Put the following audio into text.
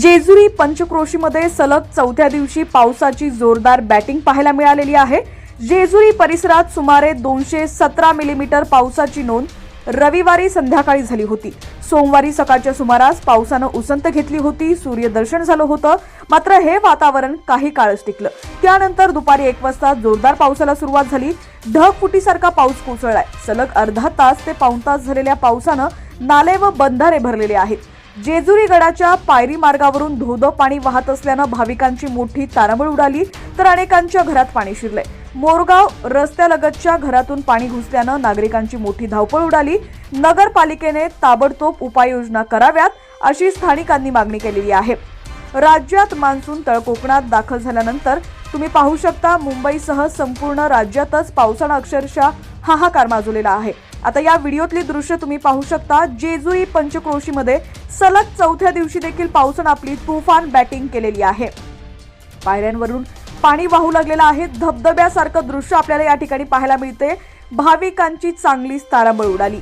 जेजुरी पंचक्रोशीमध्ये सलग चौथ्या दिवशी पावसाची जोरदार बॅटिंग पाहायला मिळालेली आहे. जेजुरी परिसरात सुमारे दोनशे सतरा मिलीमीटर पावसाची नोंद रविवारी संध्याकाळी झाली होती. सोमवारी सकाळच्या सुमारास पावसानं उसंत घेतली होती सूर्यदर्शन झालं होतं मात्र हे वातावरण काही काळच टिकलं. त्यानंतर दुपारी एक वाजता जोरदार पावसाला सुरुवात झाली. ढगफुटीसारखा पाऊस कोसळलाय. सलग अर्धा तास ते पाऊण तास झालेल्या पावसानं नाले व बंधारे भरलेले आहेत. जेजुरी गडाच्या पायरी मार्गावरून धोधो पाणी वाहत असल्यानं भाविकांची मोठी तारांबळ उडाली तर अनेकांच्या घरात पाणी शिरले मोरगाव रस्त्यालगतच्या घरातून पाणी घुसल्यानं नागरिकांची मोठी धावपळ उडाली. नगरपालिकेने ताबडतोब उपाययोजना कराव्यात अशी स्थानिकांनी मागणी केलेली आहे. राज्यात मान्सून तळकोकणात दाखल झाल्यानंतर तुम्ही पाहू शकता मुंबईसह संपूर्ण राज्यातच पावसानं अक्षरशः हाहाकार माजवलेला आहे. आता या व्हिडिओतली दृश्य तुम्ही पाहू शकता जेजुरी पंचक्रोशीमध्ये सलग चौथ्या दिवशी देखील पावसानं आपली तुफान बॅटिंग केलेली आहे. पायऱ्यांवरून पाणी वाहू लागलेलं आहे. धबधब्यासारखं दृश्य आपल्याला या ठिकाणी पाहायला मिळते भाविकांची चांगलीच तारांबळ उडाली.